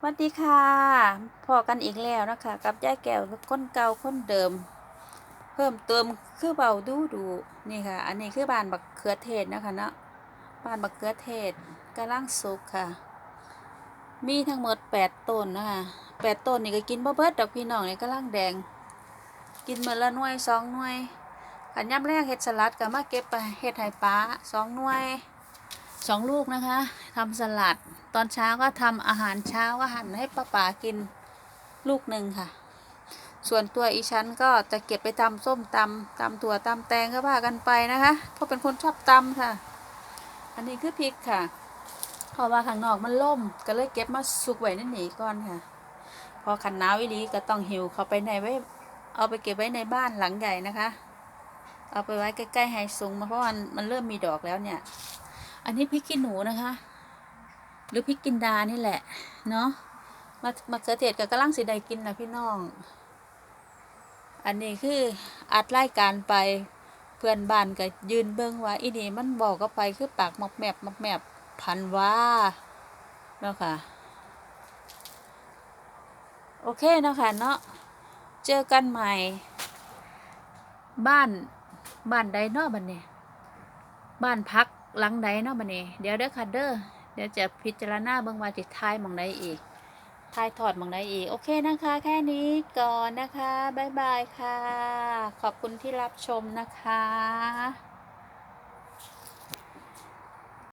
สวัสดีค่ะพอกันอีกแล้วนะคะ กับยายแก้วคนเก่าคนเดิม เพิ่มเติมคือเบาดูดูนี่ค่ะ อันนี้คือบานบักเขือเทศนะคะเนาะบานบักเขือเทศกำลังสุกค่ะ มีทั้งหมดแปดต้นนะคะแปดต้นนี่ก็กินบ่เบิดดอกพี่น้องนี่กำลังแดง กินเมื้อละหน่วยสองหน่วยขันย่ำแรกเฮ็ดสลัดก็มาเก็บไปเฮ็ดไห้ปลาสองหน่วยสองลูกนะคะทำสลัด ตอนเช้าก็ทำอาหารเช้าก็หั่นให้ป้าป๋ากินลูกหนึ่งค่ะ ส่วนตัวอีฉันก็จะเก็บไปตำส้มตำตำถั่วตำแตงก็ว่ากันไปนะคะ เพราะเป็นคนชอบตำค่ะ อันนี้คือพริกค่ะเพราะว่าข้างนอกมันล่มก็เลยเก็บมาสุกไว้นั่นหนีก่อนค่ะ พอขันหนาวอีหลีก็ต้องหิวเขาไปในไว้เอาไปเก็บไว้ในบ้านหลังใหญ่นะคะ เอาไปไว้ใกล้ๆไฮซุงมาเพราะมันมันเริ่มมีดอกแล้วเนี่ย อันนี้พริกขี้หนูนะคะ หรือพริกกินดานี่แหละ เนาะมามาเขือเทศกับกระลังสีใดกินนะพี่น้อง อันนี้คืออัดรายการไปเพื่อนบ้านก็ยืนเบิ้งว่าอีนี่มันบอกก็ไปคือปากมอกแมบมอกแมบพันว่าเนาะค่ะ โอเคเนาะค่ะเนาะเจอกันใหม่ บ้านบ้านใดเนาะบันเนี่ยบ้านพักหลังใดเนาะบัดนี้เดี๋ยวเด้อค่ะเด้อ ดี๋ยวจะพิจารณาเบื้องว่าสิทายมองไดอีกทายถอดมองไดอีก โอเคนะคะ แค่นี้ก่อนนะคะ บ๊ายบายค่ะ ขอบคุณที่รับชมนะคะ